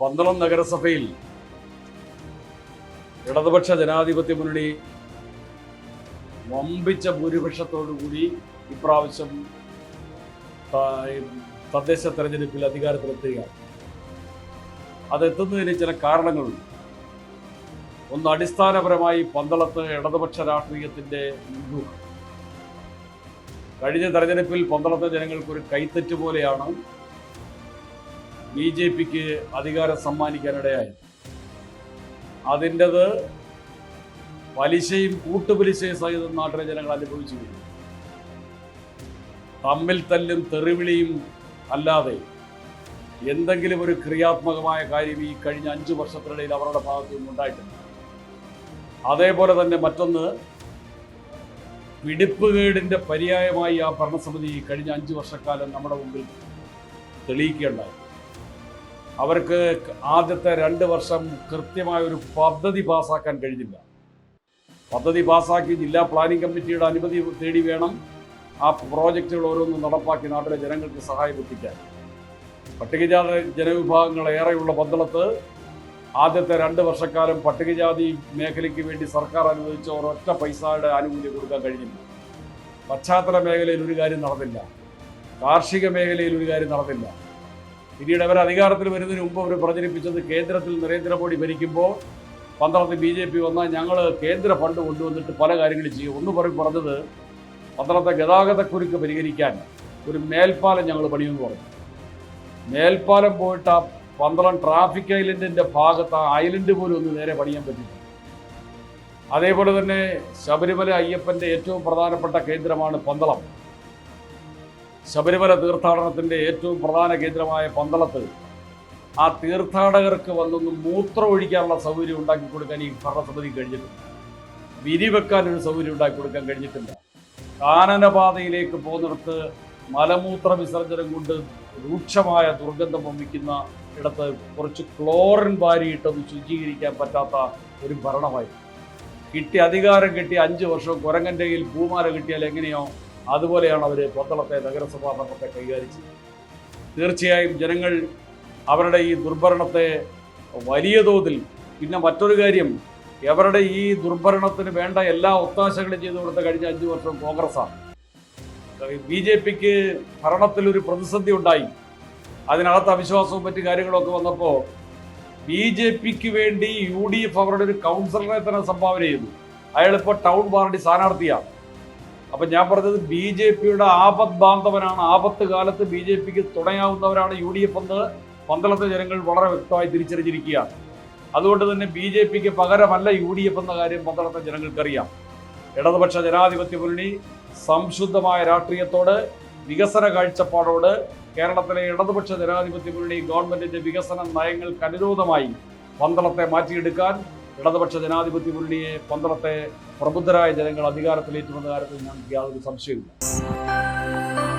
പന്തളം നഗരസഭയിൽ ഇടതുപക്ഷ ജനാധിപത്യ മുന്നണി വമ്പിച്ച ഭൂരിപക്ഷത്തോടുകൂടി ഇപ്രാവശ്യം തദ്ദേശ തെരഞ്ഞെടുപ്പിൽ അധികാരത്തിലെത്തുകയാണ്. അതെത്തുന്നതിന് ചില കാരണങ്ങളുണ്ട്. ഒന്ന് അടിസ്ഥാനപരമായി പന്തളത്ത് ഇടതുപക്ഷ രാഷ്ട്രീയത്തിന്റെ മുൻതൂക്കം. കഴിഞ്ഞ തെരഞ്ഞെടുപ്പിൽ പന്തളത്തെ ജനങ്ങൾക്കൊരു കൈത്തെറ്റ് പോലെയാണ് ബി ജെ പിക്ക് അധികാരം സമ്മാനിക്കാനിടയായി. അതിന്റെത് പലിശയും കൂട്ടുപലിശയും സഹിതം നാട്ടിലെ ജനങ്ങൾ അനുഭവിച്ചു കഴിഞ്ഞു തമ്മിൽ തല്ലും തെറിവിളിയും അല്ലാതെ എന്തെങ്കിലും ഒരു ക്രിയാത്മകമായ കാര്യം ഈ കഴിഞ്ഞ അഞ്ചു വർഷത്തിനിടയിൽ അവരുടെ ഭാഗത്തു നിന്നുണ്ടായിട്ടില്ല അതേപോലെ തന്നെ മറ്റൊന്ന് പിടിപ്പുകേടിന്റെ പര്യായമായി ആ ഭരണസമിതി കഴിഞ്ഞ അഞ്ചു വർഷക്കാലം നമ്മുടെ മുമ്പിൽ തെളിയിക്കുകയുണ്ടായി. അവർക്ക് ആദ്യത്തെ രണ്ട് വർഷം കൃത്യമായ ഒരു പദ്ധതി പാസ്സാക്കാൻ കഴിഞ്ഞില്ല. പദ്ധതി പാസ്സാക്കി ജില്ലാ പ്ലാനിംഗ് കമ്മിറ്റിയുടെ അനുമതി തേടി വേണം ആ പ്രോജക്റ്റുകൾ ഓരോന്നും നടപ്പാക്കി നാട്ടിലെ ജനങ്ങൾക്ക് സഹായം എത്തിക്കാൻ. പട്ടികജാതി ജനവിഭാഗങ്ങൾ ഏറെയുള്ള പന്തളത്ത് ആദ്യത്തെ രണ്ട് വർഷക്കാലം പട്ടികജാതി മേഖലയ്ക്ക് വേണ്ടി സർക്കാർ അനുവദിച്ച ഒരൊറ്റ പൈസയുടെ ആനുകൂല്യം കൊടുക്കാൻ കഴിഞ്ഞില്ല. പശ്ചാത്തല മേഖലയിൽ ഒരു കാര്യം നടന്നില്ല. കാർഷിക മേഖലയിൽ ഒരു കാര്യം നടന്നില്ല. പിന്നീട് അവർ അധികാരത്തിൽ വരുന്നതിന് മുമ്പ് അവർ പ്രചരിപ്പിച്ചത് കേന്ദ്രത്തിൽ നരേന്ദ്രമോദി ഭരിക്കുമ്പോൾ പന്ത്രണ്ട് ബി ജെ പി വന്നാൽ ഞങ്ങൾ കേന്ദ്ര ഫണ്ട് കൊണ്ടുവന്നിട്ട് പല കാര്യങ്ങളും ചെയ്യും. ഒന്ന് പറയും പറഞ്ഞത് പന്ത്രണ്ട് ഗതാഗതക്കുരുക്ക് പരിഹരിക്കാൻ ഒരു മേൽപ്പാലം ഞങ്ങൾ പണിയെന്ന് പറഞ്ഞു. മേൽപ്പാലം പോയിട്ട് ആ പന്തളം ട്രാഫിക് ഐലൻഡിന്റെ ഭാഗത്ത് ആ ഐലൻഡ് പോലും ഒന്ന് നേരെ പണിയാൻ പറ്റില്ല. അതേപോലെ തന്നെ ശബരിമല അയ്യപ്പന്റെ ഏറ്റവും പ്രധാനപ്പെട്ട കേന്ദ്രമാണ് പന്തളം. ശബരിമല തീർത്ഥാടനത്തിന്റെ ഏറ്റവും പ്രധാന കേന്ദ്രമായ പന്തളത്ത് ആ തീർത്ഥാടകർക്ക് വന്നൊന്ന് മൂത്രം ഒഴിക്കാനുള്ള സൗകര്യം ഉണ്ടാക്കി കൊടുക്കാൻ ഈ ഭരണസമിതി കഴിഞ്ഞിട്ടുണ്ട്. വിരിവെക്കാൻ ഒരു സൗകര്യം ഉണ്ടാക്കി കൊടുക്കാൻ കഴിഞ്ഞിട്ടില്ല. കാനനപാതയിലേക്ക് പോകുന്നിടത്ത് മലമൂത്ര വിസർജനം കൊണ്ട് രൂക്ഷമായ ദുർഗന്ധം വമിക്കുന്ന ഇടത്ത് കുറച്ച് ക്ലോറിൻ വാരിയിട്ടൊന്ന് ശുചീകരിക്കാൻ പറ്റാത്ത ഒരു ഭരണമായി കിട്ടിയ അധികാരം കിട്ടിയ അഞ്ച് വർഷം കുരങ്ങന്റെ കയ്യിൽ പൂമാല കിട്ടിയാൽ എങ്ങനെയോ അതുപോലെയാണ് അവർ പന്തളത്തെ നഗരസഭാ ഭരണത്തെ കൈകാര്യം ചെയ്യുന്നത്. തീർച്ചയായും ജനങ്ങൾ അവരുടെ ഈ ദുർഭരണത്തെ വലിയ തോതിൽ പിന്നെ മറ്റൊരു കാര്യം അവരുടെ ഈ ദുർഭരണത്തിന് വേണ്ട എല്ലാ ഒത്താശകളും ചെയ്തു കൊടുത്ത കഴിഞ്ഞ അഞ്ച് വർഷം കോൺഗ്രസ്സാണ്. ബി ജെ പിക്ക് ഭരണത്തിൽ ഒരു പ്രതിസന്ധി ഉണ്ടായി. അതിനകത്ത് അവിശ്വാസവും മറ്റു കാര്യങ്ങളൊക്കെ വന്നപ്പോൾ ബി ജെ പിക്ക് വേണ്ടി യു ഡി എഫ് അവരുടെ ഒരു കൗൺസിലറെ തന്നെ സംഭാവന ചെയ്തു അയാളിപ്പോൾ ടൗൺ പാർട്ടി സ്ഥാനാർത്ഥിയാണ്. അപ്പൊ ഞാൻ പറഞ്ഞത് ബി ജെ പിയുടെ ആപത് ബാന്ധവനാണ് ആപത്ത് കാലത്ത് ബി ജെ പിക്ക് തുണയാവുന്നവരാണ് യു ഡി എഫ് എന്ന് പന്തളത്തെ ജനങ്ങൾ വളരെ വ്യക്തമായി തിരിച്ചറിഞ്ഞിരിക്കുകയാണ്. അതുകൊണ്ട് തന്നെ ബി ജെ പിക്ക് പകരമല്ല യു ഡി എഫ് എന്ന കാര്യം പന്തളത്തെ ജനങ്ങൾക്കറിയാം. ഇടതുപക്ഷ ജനാധിപത്യ മുന്നണി സംശുദ്ധമായ രാഷ്ട്രീയത്തോട് വികസന കാഴ്ചപ്പാടോട് കേരളത്തിലെ ഇടതുപക്ഷ ജനാധിപത്യ മുന്നണി ഗവൺമെന്റിന്റെ വികസന നയങ്ങൾക്ക് അനുരോധമായി പന്തളത്തെ മാറ്റിയെടുക്കാൻ ഇടതുപക്ഷ ജനാധിപത്യ മുന്നണിയെ പന്തളത്തെ പ്രബുദ്ധരായ ജനങ്ങൾ അധികാരത്തിലേറ്റുമെന്ന കാര്യത്തിൽ ഞങ്ങൾക്ക് യാതൊരു സംശയമില്ല